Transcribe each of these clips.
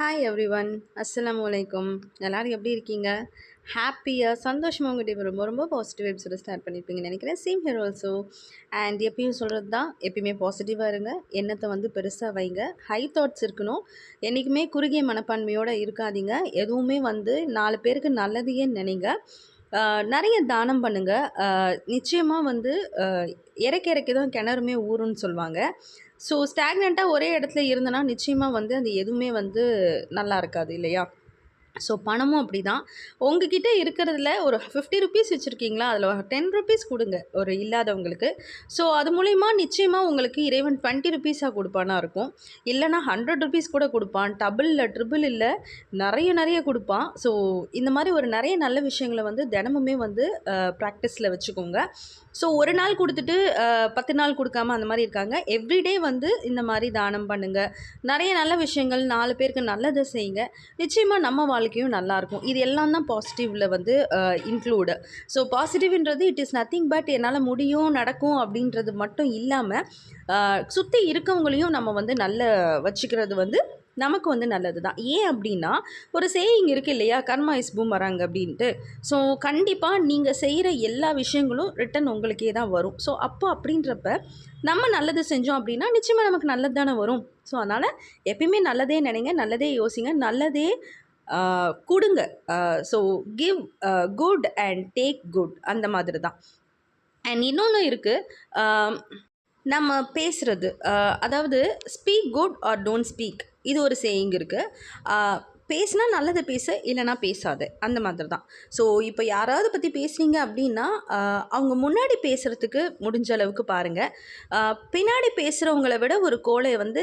Hi every one அஸ்லாம் வலைக்கும் எல்லோரும் எப்படி இருக்கீங்க? ஹாப்பியாக சந்தோஷமாக உங்கள்கிட்ட ரொம்ப ரொம்ப பாசிட்டிவ் வைப்ஸோட ஸ்டார்ட் பண்ணியிருப்பீங்கன்னு நினைக்கிறேன். சேம் ஹியர் ஆல்சோ அண்ட் எப்பயும் சொல்கிறது தான் எப்பயுமே பாசிட்டிவாக இருங்க. எண்ணத்தை வந்து பெருசாக வைங்க. ஹை தாட்ஸ் இருக்கணும். என்றைக்குமே குறுகிய மனப்பான்மையோடு இருக்காதீங்க. எதுவுமே வந்து நாலு பேருக்கு நல்லதையே நினைங்க. நிறைய தானம் பண்ணுங்கள் நிச்சயமாக வந்து இறக்க இறக்கி தான் கிணறுமே ஊறுன்னு சொல்லுவாங்க. ஸோ ஸ்டாக்னண்ட்டாக ஒரே இடத்துல இருந்தனா நிச்சயமாக வந்து அது எதுவுமே வந்து நல்லா இருக்காது இல்லையா? ஸோ பணமும் அப்படி தான் உங்ககிட்ட இருக்கிறதுல ஒரு ஃபிஃப்டி ருபீஸ் வச்சுருக்கீங்களா? அதில் ஒரு டென் ருபீஸ் கொடுங்க ஒரு இல்லாதவங்களுக்கு. ஸோ அது மூலிமா நிச்சயமாக உங்களுக்கு இறைவன் டுவெண்ட்டி ருபீஸாக கொடுப்பானா இருக்கும். இல்லைனா ஹண்ட்ரட் ருபீஸ் கூட கொடுப்பான். டபுள் இல்லை ட்ரிபிள் இல்லை நிறைய நிறைய கொடுப்பான். ஸோ இந்த மாதிரி ஒரு நிறைய நல்ல விஷயங்களை வந்து தினமுமே வந்து ப்ராக்டிஸில் வச்சுக்கோங்க. ஸோ ஒரு நாள் கொடுத்துட்டு பத்து நாள் கொடுக்காம அந்த மாதிரி இருக்காங்க. எவ்ரிடே வந்து இந்த மாதிரி தானம் பண்ணுங்கள் நிறைய நல்ல விஷயங்கள் நாலு பேருக்கு நல்லதை செய்யுங்க. நிச்சயமாக நம்ம வாழ்க்கையும் நல்லாயிருக்கும் இது எல்லாம் தான் பாசிட்டிவில் வந்து இன்க்ளூடு ஸோ பாசிட்டிவ்ன்றது இட் இஸ் நத்திங் பட் என்னால் முடியும் நடக்கும் அப்படின்றது மட்டும் இல்லாமல் சுற்றி இருக்கவங்களையும் நம்ம வந்து நல்ல வச்சுக்கிறது வந்து நமக்கு வந்து நல்லது தான். ஏன் அப்படின்னா ஒரு சேயிங் இருக்குது இல்லையா? கர்மா இஸ் பூம் வராங்க அப்படின்ட்டு. ஸோ கண்டிப்பாக நீங்கள் செய்கிற எல்லா விஷயங்களும் ரிட்டன் உங்களுக்கே தான் வரும். ஸோ அப்போ அப்படின்றப்ப நம்ம நல்லது செஞ்சோம் அப்படின்னா நிச்சயமாக நமக்கு நல்லது தானே வரும். ஸோ அதனால் எப்பயுமே நல்லதே நினைங்க நல்லதே யோசிங்க. நல்லதே கொடுங்க. So give good and take good அந்த மாதிரி தான் அண்ட் இன்னொன்று இருக்குது நம்ம பேசுகிறது அதாவது speak good or don't speak இது ஒரு சேயிங் இருக்குது பேசினா நல்லதை பேச இல்லைனா பேசாது. அந்த மாதிரி தான் ஸோ இப்போ யாராவது பற்றி பேசுனீங்க அப்படின்னா அவங்க முன்னாடி பேசுகிறதுக்கு முடிஞ்ச அளவுக்கு பாருங்கள் பின்னாடி பேசுகிறவங்கள விட ஒரு கோலை வந்து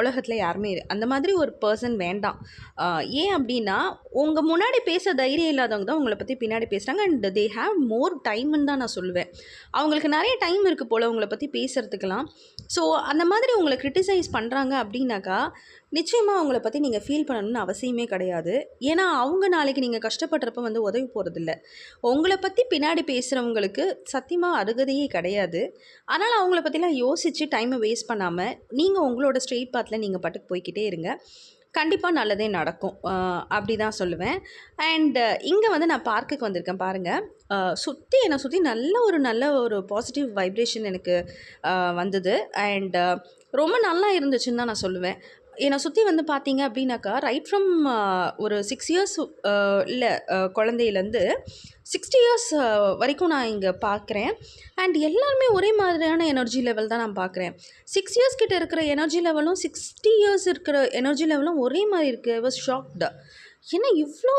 உலகத்தில் யாருமே அந்த மாதிரி ஒரு பர்சன் வேண்டாம். ஏன் அப்படின்னா உங்கள் முன்னாடி பேச தைரியம் இல்லாதவங்க தான் உங்களை பற்றி பின்னாடி பேசுகிறாங்க அண்ட் தே ஹாவ் மோர் டைம்னு தான் நான் சொல்லுவேன். அவங்களுக்கு நிறைய டைம் இருக்குது போல் உங்களை பற்றி பேசுகிறதுக்கெலாம் ஸோ அந்த மாதிரி உங்களை கிரிட்டிசைஸ் பண்ணுறாங்க அப்படின்னாக்கா நிச்சயமாக அவங்கள பற்றி நீங்கள் ஃபீல் பண்ணணும்னு அவசியமே கிடையாது. ஏன்னா அவங்க நாளைக்கு நீங்கள் கஷ்டப்படுறப்ப வந்து உதவி போகிறதில்ல உங்களை பற்றி பின்னாடி பேசுகிறவங்களுக்கு சத்தியமாக அருகதையே கிடையாது. அதனால் அவங்கள பற்றிலாம் யோசித்து டைமை வேஸ்ட் பண்ணாமல் நீங்கள் உங்களோட ஸ்ட்ரெயிட் பாத்தில் நீங்கள் பாட்டுக்கு போய்க்கிட்டே இருங்க. கண்டிப்பாக நல்லதே நடக்கும். அப்படி தான் சொல்லுவேன். அண்ட் இங்கே வந்து நான் பார்க்குக்கு வந்திருக்கேன் பாருங்கள் சுற்றி என்னை சுற்றி நல்ல ஒரு நல்ல ஒரு பாசிட்டிவ் வைப்ரேஷன் எனக்கு வந்தது. அண்ட் ரொம்ப நல்லா இருந்துச்சுன்னு தான் நான் சொல்லுவேன். என்னை சுற்றி வந்து பார்த்தீங்க அப்படின்னாக்கா ரைட் ஃப்ரம் ஒரு சிக்ஸ் இயர்ஸ் இல்லை குழந்தையிலேருந்து சிக்ஸ்டி இயர்ஸ் வரைக்கும் நான் இங்கே பார்க்குறேன் அண்ட் எல்லாருமே ஒரே மாதிரியான எனர்ஜி லெவல் தான் நான் பார்க்குறேன் சிக்ஸ் இயர்ஸ் கிட்ட இருக்கிற எனர்ஜி லெவலும் சிக்ஸ்டி இயர்ஸ் இருக்கிற எனர்ஜி லெவலும் ஒரே மாதிரி இருக்குது வாஸ் ஷாக்டு ஏன்னா இவ்வளோ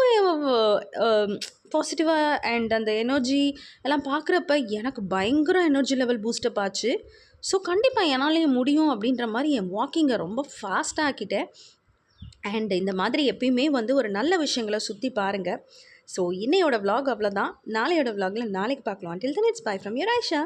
பாசிட்டிவாக அண்ட் அந்த எனர்ஜி எல்லாம் பார்க்குறப்ப எனக்கு பயங்கர எனர்ஜி லெவல் பூஸ்டப் ஆச்சு. ஸோ கண்டிப்பாக என்னாலேயும் முடியும் அப்படின்ற மாதிரி என் வாக்கிங்கை ரொம்ப ஃபாஸ்ட்டாக ஆக்கிட்டேன். அண்ட் இந்த மாதிரி எப்பயுமே வந்து ஒரு நல்ல விஷயங்களை சுற்றி பாருங்கள் ஸோ இன்னையோட விலாக் அவ்வளோதான் நாளையோட விலாகில் நாளைக்கு பார்க்கலாம். Till then it's bye from your Aisha.